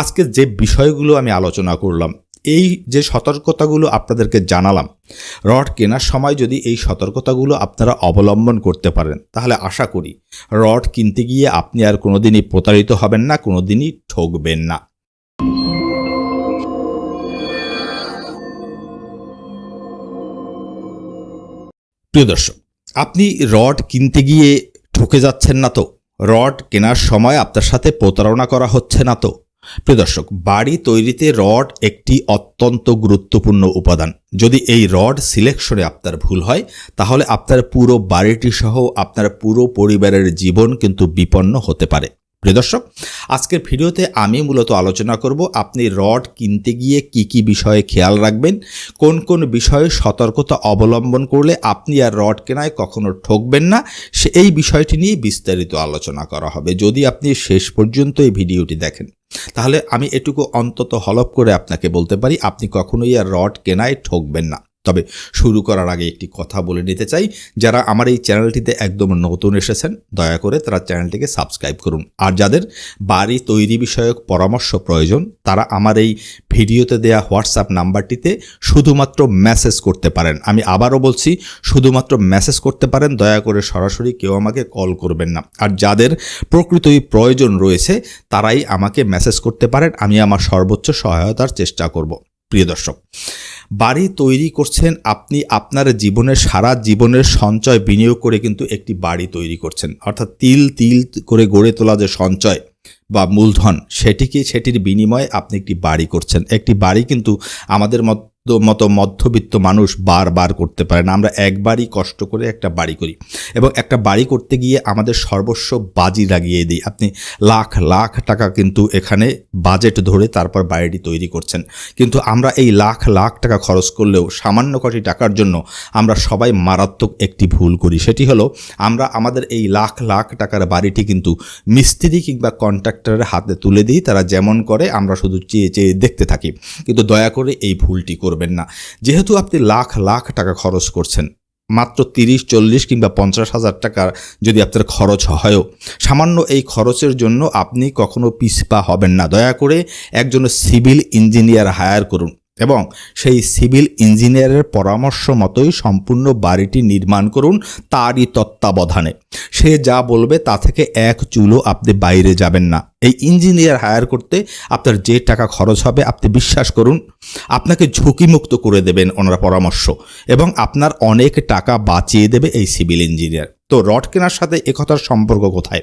আজকে যে বিষয়গুলো আমি আলোচনা করলাম, এই যে সতর্কতাগুলো আপনাদেরকে জানালাম, রড কেনার সময় যদি এই সতর্কতাগুলো আপনারা অবলম্বন করতে পারেন, তাহলে আশা করি রড কিনতে গিয়ে আপনি আর কোনোদিনই প্রতারিত হবেন না, কোনোদিনই ঠকবেন না। প্রিয় দর্শক, আপনি রড কিনতে গিয়ে ঠকে যাচ্ছেন না তো? রড কেনার সময় আপনার সাথে প্রতারণা করা হচ্ছে না তো? প্রিয় দর্শক, বাড়ি তৈরিতে রড একটি অত্যন্ত গুরুত্বপূর্ণ উপাদান। যদি এই রড সিলেকশনে আপনার ভুল হয়, তাহলে আপনার পুরো বাড়িটি সহ আপনার পুরো পরিবারের জীবন কিন্তু বিপন্ন হতে পারে। প্রিয় দর্শক, আজকের ভিডিওতে আমি মূলত আলোচনা করব আপনি রড কিনতে গিয়ে কি কি বিষয়ে খেয়াল রাখবেন, কোন কোন বিষয়ে সতর্কতা অবলম্বন করলে আপনি আর রড কেনায় কখনো ঠকবেন না, সে, এই বিষয়টি নিয়ে বিস্তারিত আলোচনা করা হবে। যদি আপনি শেষ পর্যন্ত এই ভিডিওটি দেখেন তাহলে আমি এটুকু অন্তত হলপ করে আপনাকে বলতে পারি, আপনি কখনোই আর রড কেনায় ঠকবেন না। তবে শুরু করার আগে একটি কথা বলে নিতে চাই। যারা আমার এই চ্যানেলটিতে একদম নতুন এসেছেন, দয়া করে তারা চ্যানেলটিকে সাবস্ক্রাইব করুন। আর যাদের বাড়ি তৈরি বিষয়ক পরামর্শ প্রয়োজন, তারা আমার এই ভিডিওতে দেয়া হোয়াটসঅ্যাপ নাম্বারটিতে শুধুমাত্র মেসেজ করতে পারেন। আমি আবারও বলছি, শুধুমাত্র মেসেজ করতে পারেন, দয়া করে সরাসরি কেউ আমাকে কল করবেন না। আর যাদের প্রকৃতই প্রয়োজন রয়েছে, তারাই আমাকে মেসেজ করতে পারেন, আমি আমার সর্বোচ্চ সহায়তার চেষ্টা করব। প্রিয় দর্শক বাড়ি তৈরি করছেন আপনি আপনার জীবনের সারা জীবনের সঞ্চয় বিনিয়োগ করে কিন্তু একটি বাড়ি তৈরি করছেন। অর্থাৎ তিল তিল করে গড়ে তোলা যে সঞ্চয় বা মূলধন, সেটিকে, সেটির বিনিময়ে আপনি একটি বাড়ি করছেন। একটি বাড়ি কিন্তু আমাদের মত মতো মধ্যবিত্ত মানুষ বারবার করতে পারে না। আমরা একবারই কষ্ট করে একটা বাড়ি করি এবং একটা বাড়ি করতে গিয়ে আমাদের সর্বস্ব বাজি লাগিয়ে দিই। আপনি লাখ লাখ টাকা কিন্তু এখানে বাজেট ধরে তারপর বাড়িটি তৈরি করছেন। কিন্তু আমরা এই লাখ লাখ টাকা খরচ করলেও সামান্য কটি টাকার জন্য আমরা সবাই মারাত্মক একটি ভুল করি। সেটি হলো আমরা আমাদের এই লাখ লাখ টাকার বাড়িটি কিন্তু মিস্ত্রি কিংবা কন্ট্রাক্টরের হাতে তুলে দিই। তারা যেমন করে আমরা শুধু চেয়ে চেয়ে দেখতে থাকি। কিন্তু দয়া করে এই ভুলটি করবেন না। যেহেতু আপনি লাখ লাখ টাকা খরচ করছেন, মাত্র তিরিশ, চল্লিশ কিংবা পঞ্চাশ হাজার টাকার যদি আপনার খরচ হয়ও, সামান্য এই খরচের জন্য আপনি কখনো পিছপা হবেন না। দয়া করে একজন সিভিল ইঞ্জিনিয়ার হায়ার করুন। এবং সেই সিভিল ইঞ্জিনিয়ারের পরামর্শ মতোই সম্পূর্ণ বাড়িটি নির্মাণ করুন তারই তত্ত্বাবধানে। সে যা বলবে তা থেকে এক চুলো আপনি বাইরে যাবেন না। এই ইঞ্জিনিয়ার হায়ার করতে আপনার যে টাকা খরচ হবে আপনি বিশ্বাস করুন, আপনাকে ঝুঁকিমুক্ত করে দেবেন ওনার পরামর্শ এবং আপনার অনেক টাকা বাঁচিয়ে দেবে এই সিভিল ইঞ্জিনিয়ার। তো রড কেনার সাথে একথার সম্পর্ক কোথায়?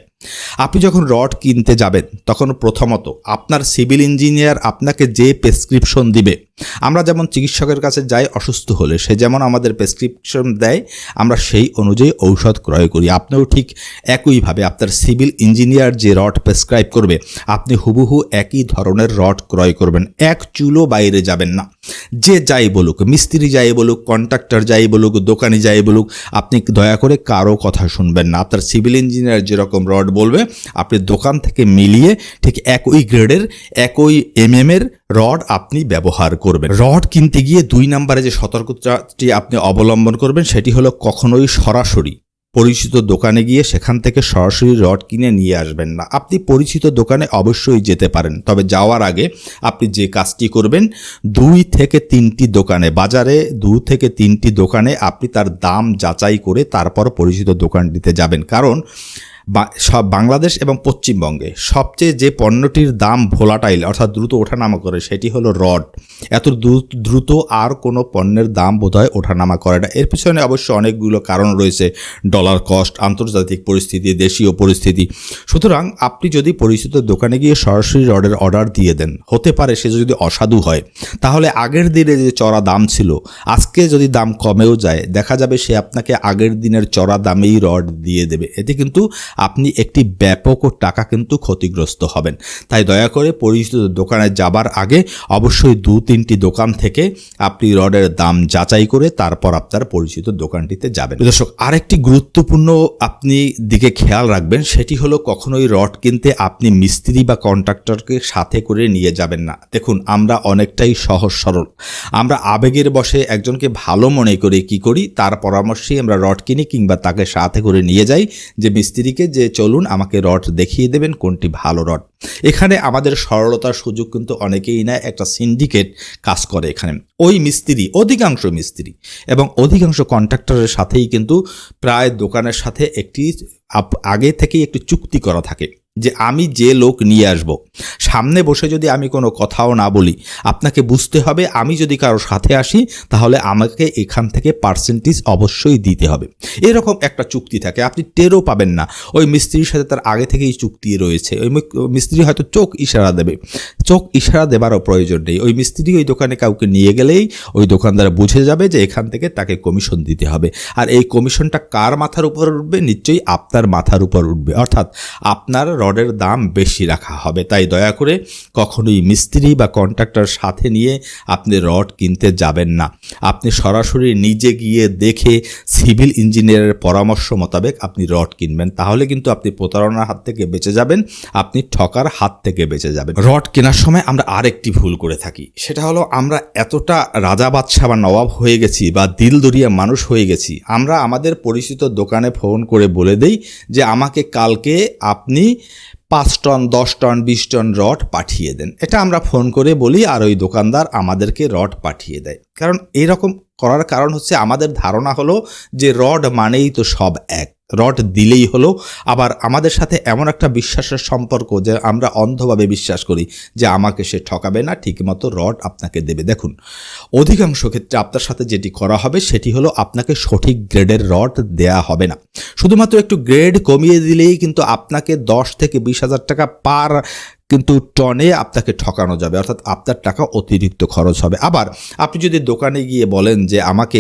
আপনি যখন রড কিনতে যাবেন, তখন প্রথমত আপনার সিভিল ইঞ্জিনিয়ার আপনাকে যে প্রেসক্রিপশন দিবে আমরা যেমন চিকিৎসকের কাছে যাই অসুস্থ হলে, সে যেমন আমাদের প্রেসক্রিপশন দেয়, আমরা সেই অনুযায়ী ঔষধ ক্রয় করি। আপনিও ঠিক একইভাবে আপনার সিভিল ইঞ্জিনিয়ার যে রড প্রেসক্রাইব করবে, আপনি হুবহু একই ধরনের রড ক্রয় করবেন। এক চুলো বাইরে যাবেন না। যে যাই বলুক, মিস্ত্রি যাই বলুক, কন্ট্রাক্টর যাই বলুক, দোকানি যাই বলুক, আপনি দয়া করে কারও কথা শুনবেন না। আপনার সিভিল ইঞ্জিনিয়ার যেরকম রড বলবে, আপনি দোকান থেকে মিলিয়ে ঠিক একই গ্রেডের, একই এম এর রড আপনি ব্যবহার করবেন। রড কিনতে গিয়ে দুই নম্বরে যে সতর্কতাটি আপনি অবলম্বন করবেন, সেটি হলো কখনোই সরাসরি পরিচিত দোকানে গিয়ে সেখান থেকে সরাসরি রড কিনে নিয়ে আসবেন না। আপনি পরিচিত দোকানে অবশ্যই যেতে পারেন, তবে যাওয়ার আগে আপনি যে কাজটি করবেন, দুই থেকে তিনটি দোকানে, বাজারে দু থেকে তিনটি দোকানে আপনি তার দাম যাচাই করে তারপর পরিচিত দোকানটিতে যাবেন। কারণ সব বাংলাদেশ এবং পশ্চিমবঙ্গে সবচেয়ে যে পণ্যটির দাম ভোলাটাইল অর্থাৎ দ্রুত ওঠানামা করে সেটি হলো রড। এত দ্রু- দ্রুত আর কোনো পণ্যের দাম বোধহয় ওঠানামা করে না। এর পিছনে অবশ্য অনেকগুলো কারণ রয়েছে। ডলার কস্ট, আন্তর্জাতিক পরিস্থিতি, দেশীয় পরিস্থিতি। সুতরাং আপনি যদি পরিচিত দোকানে গিয়ে সরাসরি রডের অর্ডার দিয়ে দেন, হতে পারে সে যদি অসাধু হয়। তাহলে আগের দিনে যে চড়া দাম ছিল, আজকে যদি দাম কমেও যায়, দেখা যাবে সে আপনাকে আগের দিনের চড়া দামেই রড দিয়ে দেবে। এতে কিন্তু আপনি একটি ব্যাপক ও টাকা কিন্তু ক্ষতিগ্রস্ত হবেন। তাই দয়া করে পরিচিত দোকানে যাবার আগে অবশ্যই দু তিনটি দোকান থেকে আপনি রডের দাম যাচাই করে তারপর আপনার পরিচিত দোকানটিতে যাবেন। দর্শক, আরেকটি গুরুত্বপূর্ণ আপনি দিকে খেয়াল রাখবেন, সেটি হলো কখনোই রড কিনতে আপনি মিস্ত্রি বা কন্ট্রাক্টরকে সাথে করে নিয়ে যাবেন না। দেখুন, আমরা অনেকটাই সহজ সরল। আমরা আবেগের বসে একজনকে ভালো মনে করে কি করি, তার পরামর্শেই আমরা রড কিনি কিংবা তাকে সাথে করে নিয়ে যাই যে মিস্ত্রিকে মিস্ত্রিকে যে চলুন আমাকে রড দেখিয়ে দেবেন কোনটি ভালো রড। এখানে আমাদের সরলতার সুযোগ কিন্তু অনেকেই নেয়, একটা সিন্ডিকেট কাজ করে এখানে। ওই মিস্ত্রি, অধিকাংশ মিস্ত্রি এবং অধিকাংশ কন্ট্রাক্টরের সাথেই কিন্তু প্রায় দোকানের সাথে একটি আগে থেকেই একটি চুক্তি করা থাকে। যে আমি যে লোক নিয়ে আসব। সামনে বসে যদি আমি কোনো কথাও না বলি, আপনাকে বুঝতে হবে আমি যদি কারও সাথে আসি, তাহলে আমাকে এখান থেকে পার্সেন্টেজ অবশ্যই দিতে হবে। এরকম একটা চুক্তি থাকে, আপনি টেরও পাবেন না। ওই মিস্ত্রির সাথে তার আগে থেকেই চুক্তি রয়েছে। ওই মিস্ত্রি হয়তো চোখ ইশারা দেবে। চোখ ইশারা দেবারও প্রয়োজন নেই। ওই মিস্ত্রি ওই দোকানে কাউকে নিয়ে গেলেই ওই দোকানদার বুঝে যাবে যে এখান থেকে তাকে কমিশন দিতে হবে। আর এই কমিশনটা কার মাথার উপর উঠবে? নিশ্চয়ই আপনার মাথার উপর উঠবে। অর্থাৎ আপনার রডের দাম বেশি রাখা হবে। তাই দয়া করে কখনোই মিস্ত্রি বা কন্ট্রাক্টর সাথে নিয়ে আপনি রড কিনতে যাবেন না। আপনি সরাসরি নিজে গিয়ে দেখে সিভিল ইঞ্জিনিয়ারের পরামর্শ মোতাবেক আপনি রড কিনবেন। তাহলে কিন্তু আপনি প্রতারণার হাত থেকে বেঁচে যাবেন, আপনি ঠকার হাত থেকে বেঁচে যাবেন। রড কেনার সময় আমরা আরেকটি ভুল করে থাকি। সেটা হলো আমরা এতটা রাজা বাদশাহ বা নবাব হয়ে গেছি বা দিলদরিয়া মানুষ হয়ে গেছি, আমরা আমাদের পরিচিত দোকানে ফোন করে বলে দেই যে আমাকে কালকে আপনি পাঁচ টন, দশ টন, বিশ টন রড পাঠিয়ে দেন। এটা আমরা ফোন করে বলি, আর ওই দোকানদার আমাদেরকে রড পাঠিয়ে দেয়। কারণ এরকম করার কারণ হচ্ছে, আমাদের ধারণা হলো যে রড মানেই তো সব এক। রড দিলেই হলো। আবার আমাদের সাথে এমন একটা বিশ্বাসের সম্পর্ক যে আমরা অন্ধভাবে বিশ্বাস করি যে আমাকে সে ঠকাবে না, ঠিকমতো রড আপনাকে দেবে। দেখুন, অধিকাংশ ক্ষেত্রে আপনার সাথে যেটি করা হবে সেটি হলো আপনাকে সঠিক গ্রেডের রড দেয়া হবে না। শুধুমাত্র একটু গ্রেড কমিয়ে দিলেই কিন্তু আপনাকে দশ থেকে বিশ হাজার টাকা পার কিন্তু টনে আপনাকে ঠকানো যাবে, অর্থাৎ আপনার টাকা অতিরিক্ত খরচ হবে। আবার আপনি যদি দোকানে গিয়ে বলেন যে আমাকে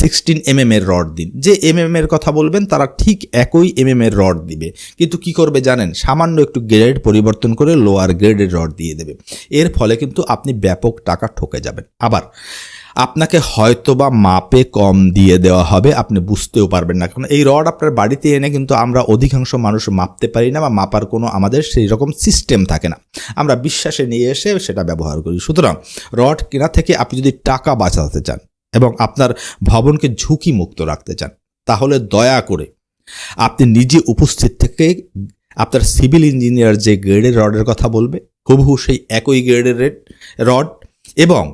সিক্সটিন এমএম এর রড দিন, যে এমএম এর কথা বলবেন তারা ঠিক একই এমএম এর রড দিবে। কিন্তু কি করবে জানেন? সামান্য একটু গ্রেড পরিবর্তন করে লোয়ার গ্রেডের রড দিয়ে দেবে। এর ফলে কিন্তু আপনি ব্যাপক টাকা ঠকে যাবেন। আবার আপনাকে হয়তোবা মাপে কম দিয়ে দেওয়া হবে, আপনি বুঝতেও পারবেন না। কারণ এই রড আপনার বাড়িতে এনে কিন্তু আমরা অধিকাংশ মানুষ মাপতে পারি না বা মাপার কোনো আমাদের সেই রকম সিস্টেম থাকে না। আমরা বিশ্বাসে নিয়ে এসে সেটা ব্যবহার করি। সুতরাং রড কেনা থেকে আপনি যদি টাকা বাঁচাতে চান এবং আপনার ভবনকে ঝুঁকি মুক্ত রাখতে চান, তাহলে দয়া করে আপনি নিজে উপস্থিত থেকে আপনার সিভিল ইঞ্জিনিয়ার যে গ্রেডের রডের কথা বলবে, হুবহু সেই একই গ্রেডের রেড রড এবং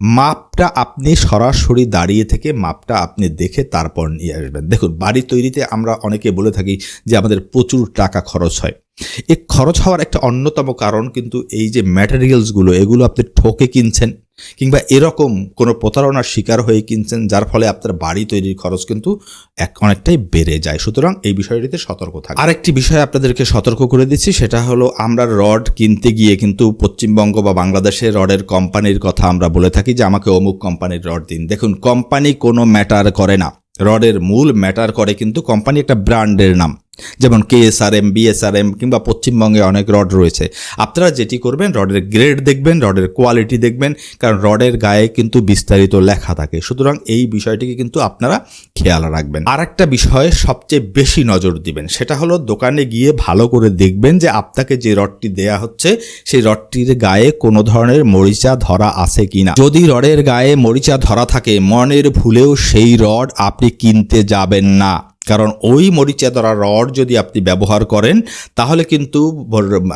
মাপটা আপনি সরাসরি দাঁড়িয়ে থেকে মাপটা আপনি দেখে তারপর নিয়ে আসবেন। দেখুন, বাড়ি তৈরিতে আমরা অনেকে বলে থাকি যে আমাদের প্রচুর টাকা খরচ হয়। এই খরচ হওয়ার একটা অন্যতম কারণ কিন্তু এই যে ম্যাটেরিয়ালসগুলো এগুলো আপনি ঠকে কিনছেন কিংবা এরকম কোনো প্রতারণার শিকার হয়ে কিনছেন, যার ফলে আপনার বাড়ি তৈরির খরচ কিন্তু এক অনেকটাই বেড়ে যায়। সুতরাং এই বিষয়টিতে সতর্ক থাকে আরেকটি বিষয় আপনাদেরকে সতর্ক করে দিচ্ছি, সেটা হলো আমরা রড কিনতে গিয়ে কিন্তু পশ্চিমবঙ্গ বা বাংলাদেশের রডের কোম্পানির কথা আমরা বলে থাকি যে, আমাকে অমুক কোম্পানির রড দিন। দেখুন, কোম্পানি কোনো ম্যাটার করে না। রডের মূল ম্যাটার করে কিন্তু কোম্পানি একটা ব্র্যান্ডের নাম। যেমন কেএসআরএম বিএসআরএম কিংবা পশ্চিমবঙ্গে অনেক রড রয়েছে। আপনারা যেটি করবেন, রডের গ্রেড দেখবেন, রডের কোয়ালিটি দেখবেন, কারণ রডের গায়ে কিন্তু বিস্তারিত লেখা থাকে। সুতরাং এই বিষয়টিকে কিন্তু আপনারা খেয়াল রাখবেন। আর একটা বিষয়ে সবচেয়ে বেশি নজর দিবেন, সেটা হলো দোকানে গিয়ে ভালো করে দেখবেন যে আপনাকে যে রডটি দেয়া হচ্ছে, সেই রডটির গায়ে কোনো ধরনের মরিচা ধরা আছে কিনা। যদি রডের গায়ে মরিচা ধরা থাকে, মনের ভুলেও সেই রড আপনি কিনতে যাবেন না। কারণ ওই মরিচা ধরা রড যদি আপনি ব্যবহার করেন, তাহলে কিন্তু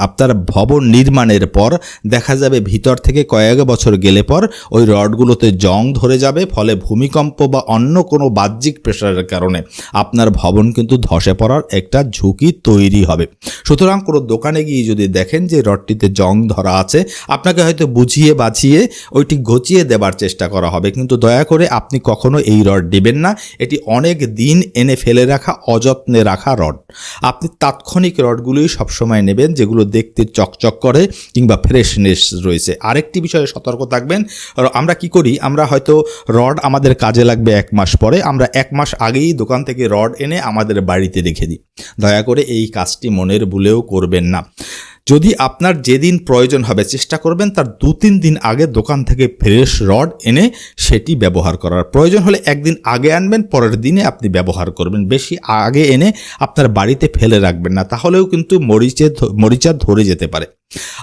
আপনার ভবন নির্মাণের পর দেখা যাবে ভিতর থেকে কয়েক বছর গেলে পর ওই রডগুলোতে জং ধরে যাবে, ফলে ভূমিকম্প বা অন্য কোনো বাহ্যিক প্রেশারের কারণে আপনার ভবন কিন্তু ধসে পড়ার একটা ঝুঁকি তৈরি হবে। সুতরাং কোনো দোকানে গিয়ে যদি দেখেন যে রডটিতে জং ধরা আছে, আপনাকে হয়তো বুঝিয়ে বাঁচিয়ে ওইটি ঘচিয়ে দেবার চেষ্টা করা হবে। কিন্তু দয়া করে আপনি কখনো এই রড দিবেন না। এটি অনেক দিন এনে ফেলে রাখা, অযত্নে রাখা রড। আপনি তাৎক্ষণিক রডগুলোই সবসময় নেবেন, যেগুলো দেখতে চকচক করে কিংবা ফ্রেশনেস রয়েছে। আরেকটি বিষয়ে সতর্ক থাকবেন আমরা কি করি? আমরা হয়তো রড আমাদের কাজে লাগবে এক মাস পরে, আমরা এক মাস আগেই দোকান থেকে রড এনে আমাদের বাড়িতে রেখে দিই। দয়া করে এই কাজটি মনের ভুলেও করবেন না। যদি আপনার যেদিন প্রয়োজন হবে, চেষ্টা করবেন তার দু তিন দিন আগে দোকান থেকে ফ্রেশ রড এনে সেটি ব্যবহার করার। প্রয়োজন হলে একদিন আগে আনবেন, পরের দিনে আপনি ব্যবহার করবেন। বেশি আগে এনে আপনার বাড়িতে ফেলে রাখবেন না, তাহলেও কিন্তু মরিচে মরিচা ধরে যেতে পারে।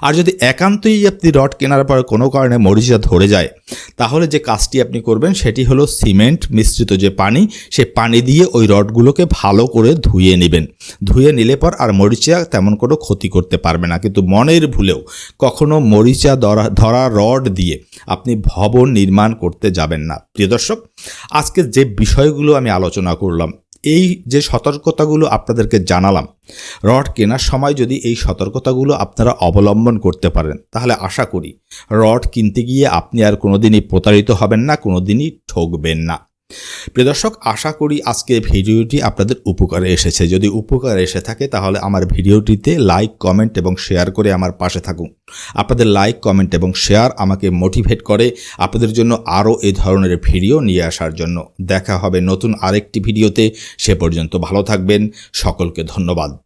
আর যদি একান্তই আপনি রড কেনার পর কোনো কারণে মরিচা ধরে যায়, তাহলে যে কাজটি আপনি করবেন সেটি হলো সিমেন্ট মিশ্রিত যে পানি, সে পানি দিয়ে ওই রডগুলোকে ভালো করে ধুয়ে নেবেন। ধুয়ে নিলে পর আর মরিচা তেমন কোনো ক্ষতি করতে পারবে না। কিন্তু মনের ভুলেও কখনো মরিচা ধরা ধরা রড দিয়ে আপনি ভবন নির্মাণ করতে যাবেন না। প্রিয় দর্শক, আজকে যে বিষয়গুলো আমি আলোচনা করলাম এই যে সতর্কতাগুলো আপনাদেরকে জানালাম, রড কেনার সময় যদি এই সতর্কতাগুলো আপনারা অবলম্বন করতে পারেন, তাহলে আশা করি রড কিনতে গিয়ে আপনি আর কোনোদিনই প্রতারিত হবেন না, কোনোদিনই ঠকবেন না। প্রিয় দর্শক, আশা করি আজকে ভিডিওটি আপনাদের উপকারে এসেছে। যদি উপকারে এসে থাকে, তাহলে আমার ভিডিওটিতে লাইক, কমেন্ট এবং শেয়ার করে আমার পাশে থাকুন। আপনাদের লাইক, কমেন্ট এবং শেয়ার আমাকে মোটিভেট করে আপনাদের জন্য আরও এ ধরনের ভিডিও নিয়ে আসার জন্য। দেখা হবে নতুন আরেকটি ভিডিওতে। সে পর্যন্ত ভালো থাকবেন। সকলকে ধন্যবাদ।